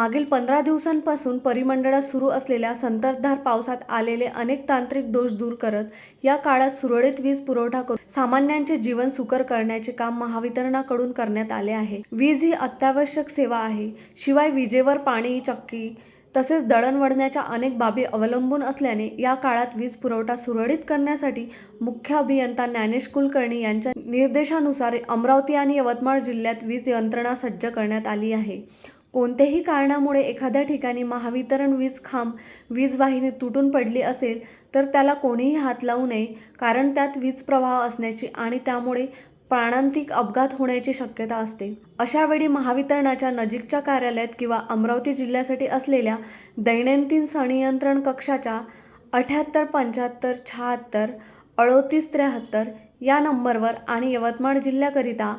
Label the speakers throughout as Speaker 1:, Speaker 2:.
Speaker 1: मागील पंधरा दिवसांपासून परिमंडळात सुरू असलेल्या संततधार पावसात आलेले अनेक तांत्रिक दोष दूर करत या काळात सुरळीत वीज पुरवठा करून सामान्यांचे जीवन सुकर करण्याचे काम महावितरणाकडून करण्यात आले आहे. वीज ही अत्यावश्यक सेवा आहे. शिवाय विजेवर पाणी चक्की तसेच दळणवळणाच्या अनेक बाबी अवलंबून असल्याने या काळात वीज पुरवठा सुरळीत करण्यासाठी मुख्य अभियंता ज्ञानेश कुलकर्णी यांच्या निर्देशानुसार अमरावती आणि यवतमाळ जिल्ह्यात वीज यंत्रणा सज्ज करण्यात आली आहे. कोणत्याही कारणामुळे एखाद्या ठिकाणी महावितरण वीज खांब वीज वाहिनी तुटून पडली असेल तर त्याला कोणीही हात लावू नये कारण त्यात वीज प्रवाह असण्याची आणि त्यामुळे प्राणांतिक अपघात होण्याची शक्यता असते. अशावेळी महावितरणाच्या नजीकच्या कार्यालयात किंवा अमरावती जिल्ह्यासाठी असलेल्या दैनंदिन संनियंत्रण कक्षाच्या अठ्याहत्तर पंच्याहत्तर शहात्तर अडोतीस त्र्याहत्तर या नंबरवर आणि यवतमाळ जिल्ह्याकरिता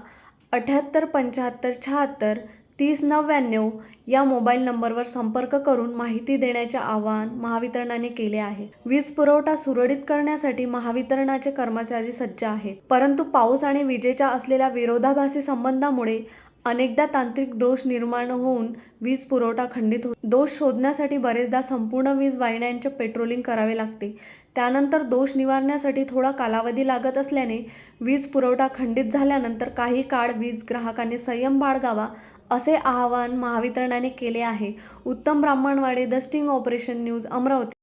Speaker 1: अठ्याहत्तर पंच्याहत्तर शहात्तर तीस नव्याण्णव या मोबाईल नंबरवर संपर्क करून माहिती देण्याचे आवाहन महावितरणाने केले आहे. वीज पुरवठा सुरळीत करण्यासाठी महावितरणाचे कर्मचारी सज्ज आहेत. परंतु पाऊस आणि विजेच्या असलेल्या विरोधाभासी संबंधामुळे अनेकदा तांत्रिक दोष निर्माण होऊन वीज पुरवठा खंडित होतो. दोष शोधण्यासाठी बरेचदा संपूर्ण वीज वाहिन्यांचे पेट्रोलिंग करावे लागते. त्यानंतर दोष निवारण्यासाठी थोडा कालावधी लागत असल्याने वीज पुरवठा खंडित झाल्यानंतर काही काळ वीज ग्राहकांनी संयम बाळगावा असे आवाहन महावितरणाने केले आहे. Uttam Brahmanwade the sting operation news Amravati.